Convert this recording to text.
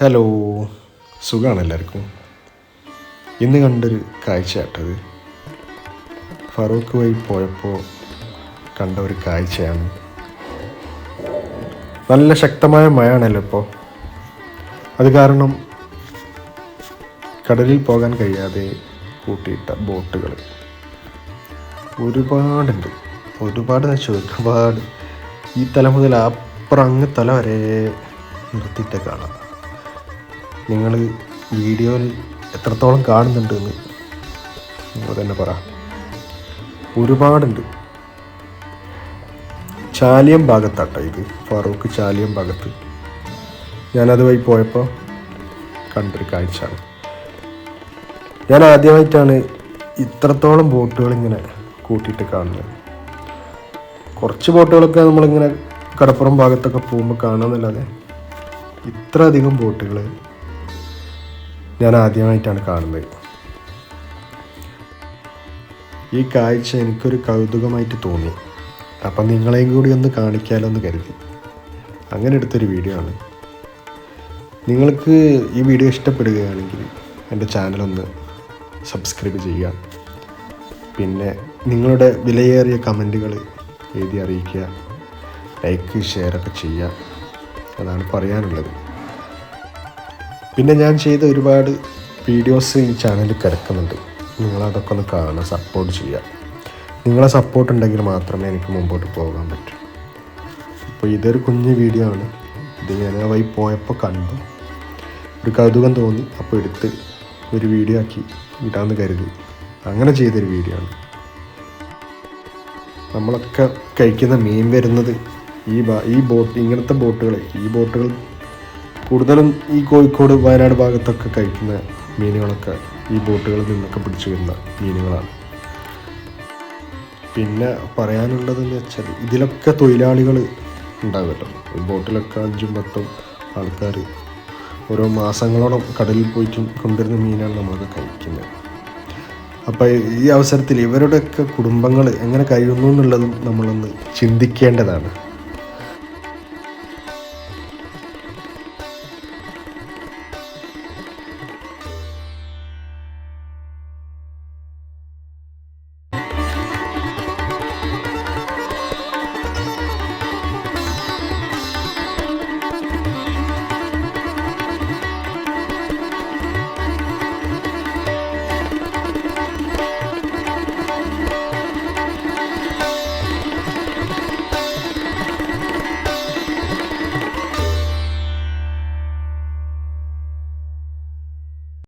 Hello സുഖമാണ് എല്ലാവർക്കും. ഇന്ന് കണ്ടൊരു കാഴ്ചയാട്ടത്. ഫറൂഖ് വഴി പോയപ്പോൾ കണ്ട ഒരു കാഴ്ചയാണ്. നല്ല ശക്തമായ മഴയാണല്ലോ ഇപ്പോൾ അത് കാരണം കടലിൽ പോകാൻ കഴിയാതെ കൂട്ടിയിട്ട ബോട്ടുകൾ. ഒരുപാടുണ്ട്. ഒരുപാട് വെച്ചാൽ ഒരുപാട്. ഈ തല മുതൽ അപ്പുറം അങ്ങ് തല വരെ നിർത്തിയിട്ട് കാണാം. നിങ്ങൾ വീഡിയോയിൽ എത്രത്തോളം കാണുന്നുണ്ട് എന്ന് നിങ്ങൾ തന്നെ പറ. ഒരുപാടുണ്ട്. ചാലിയം ഭാഗത്താട്ടോ ഇത്. ഫറൂഖ് ചാലിയം ഭാഗത്ത്. ഞാനത് വഴി പോയപ്പോൾ കണ്ടൊരു കാഴ്ചയാണ്. ഞാൻ ആദ്യമായിട്ടാണ് ഇത്രത്തോളം ബോട്ടുകൾ ഇങ്ങനെ കൂട്ടിയിട്ട് കാണുന്നത്. കുറച്ച് ബോട്ടുകളൊക്കെ നമ്മളിങ്ങനെ കടപ്പുറം ഭാഗത്തൊക്കെ പോകുമ്പോൾ കാണാമെന്നല്ലാതെ ഇത്ര അധികം ബോട്ടുകൾ ഞാൻ ആദ്യമായിട്ടാണ് കാണുന്നത്. ഈ കാഴ്ച എനിക്കൊരു കൗതുകമായിട്ട് തോന്നി. അപ്പം നിങ്ങളെയും കൂടി ഒന്ന് കാണിക്കാലോ എന്ന് കരുതി. അങ്ങനെ എടുത്തൊരു വീഡിയോ ആണ്. നിങ്ങൾക്ക് ഈ വീഡിയോ ഇഷ്ടപ്പെടുകയാണെങ്കിൽ എന്റെ ചാനലൊന്ന് സബ്സ്ക്രൈബ് ചെയ്യുക. പിന്നെ നിങ്ങളുടെ വിലയേറിയ കമന്റുകൾ എഴുതി അറിയിക്കുക. ലൈക്ക് ഷെയർ ഒക്കെ ചെയ്യുക. അതാണ് പറയാനുള്ളത്. പിന്നെ ഞാൻ ചെയ്ത ഒരുപാട് വീഡിയോസ് ഈ ചാനലിൽ കിടക്കുന്നുണ്ട്. നിങ്ങളതൊക്കെ ഒന്ന് കാണാൻ സപ്പോർട്ട് ചെയ്യുക. നിങ്ങളെ സപ്പോർട്ട് ഉണ്ടെങ്കിൽ മാത്രമേ എനിക്ക് മുമ്പോട്ട് പോകാൻ പറ്റൂ. അപ്പോൾ ഇതൊരു കുഞ്ഞു വീഡിയോ ആണ്. ഇത് ഞാൻ ആ വഴി പോയപ്പോൾ കണ്ടു. ഒരു കൗതുകം തോന്നി. അപ്പോൾ എടുത്ത് ഒരു വീഡിയോ ആക്കി ഇടാമെന്ന് കരുതി. അങ്ങനെ ചെയ്തൊരു വീഡിയോ ആണ്. നമ്മളൊക്കെ കഴിക്കുന്ന മീൻ വരുന്നത് ഈ ഈ ബോട്ട് ഇങ്ങനത്തെ ബോട്ടുകൾ ഈ ബോട്ടുകൾ കൂടുതലും ഈ കോഴിക്കോട് വയനാട് ഭാഗത്തൊക്കെ കഴിക്കുന്ന മീനുകളൊക്കെ ഈ ബോട്ടുകളിൽ നിന്നൊക്കെ പിടിച്ചു വരുന്ന മീനുകളാണ്. പിന്നെ പറയാനുള്ളതെന്ന് വെച്ചാൽ ഇതിലൊക്കെ തൊഴിലാളികൾ ഉണ്ടാകുമല്ലോ ബോട്ടിലൊക്കെ അഞ്ചും പത്തും ആൾക്കാർ ഓരോ മാസങ്ങളോളം കടലിൽ പോയിട്ട് കൊണ്ടുവരുന്ന മീനാണ് നമ്മളൊക്കെ കഴിക്കുന്നത്. അപ്പോൾ ഈ അവസരത്തിൽ ഇവരുടെയൊക്കെ കുടുംബങ്ങൾ എങ്ങനെ കഴിയുന്നു എന്നുള്ളതും നമ്മളൊന്ന് ചിന്തിക്കേണ്ടതാണ്.